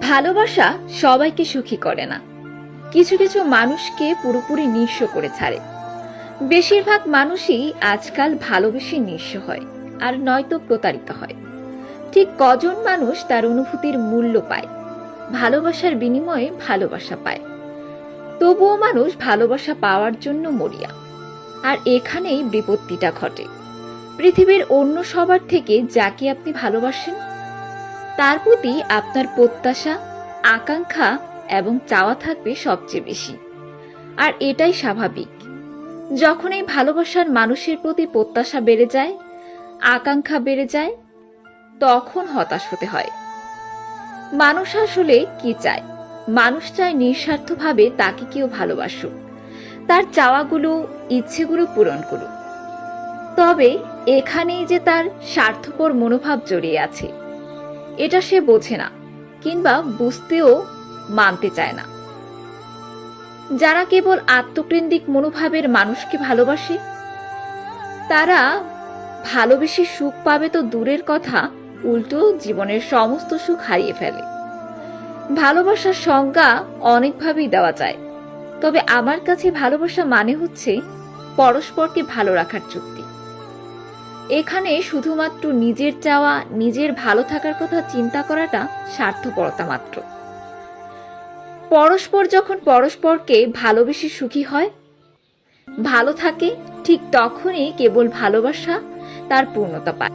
ভালোবাসা সবাইকে সুখী করে না। কিছু কিছু মানুষকে পুরোপুরি নিঃস্ব করে ছাড়ে। বেশিরভাগ মানুষই আজকাল ভালোবেসে নিঃস্ব হয় আর নয়তো প্রতারিত হয়। ঠিক কজন মানুষ তার অনুভূতির মূল্য পায়? ভালোবাসার বিনিময়ে ভালোবাসা পায়। তবুও মানুষ ভালোবাসা পাওয়ার জন্য মরিয়া। আর এখানেই বিপত্তিটা ঘটে। পৃথিবীর অন্য সবার থেকে যাকে আপনি ভালোবাসেন তার প্রতি আপনার প্রত্যাশা, আকাঙ্ক্ষা এবং চাওয়া থাকবে সবচেয়ে বেশি। আর এটাই স্বাভাবিক। যখন এই ভালোবাসার মানুষের প্রতি প্রত্যাশা বেড়ে যায়, আকাঙ্ক্ষা বেড়ে যায়, তখন হতাশ হতে হয়। মানুষ আসলে কি চায়? মানুষ চায় নিঃস্বার্থভাবে তাকে কেউ ভালোবাসুক, তার চাওয়াগুলো, ইচ্ছেগুলো পূরণ করুক। তবে এখানেই যে তার স্বার্থপর মনোভাব জড়িয়ে আছে এটা সে বোঝে না, কিংবা বুঝতেও মানতে চায় না। যারা কেবল আত্মকেন্দ্রিক মনোভাবের মানুষকে ভালোবাসে, তারা ভালোবেসে সুখ পাবে তো দূরের কথা, উল্টো জীবনের সমস্ত সুখ হারিয়ে ফেলে। ভালোবাসার সংজ্ঞা অনেকভাবেই দেওয়া যায়, তবে আমার কাছে ভালোবাসা মানে হচ্ছে পরস্পরকে ভালো রাখার চুক্তি এখানে শুধুমাত্র নিজের চাওয়া, নিজের ভালো থাকার কথা চিন্তা করাটা স্বার্থপরতা মাত্র। পরস্পর যখন পরস্পরকে ভালোবেসে সুখী হয়, ভালো থাকে ঠিক তখনই কেবল ভালোবাসা তার পূর্ণতা পায়।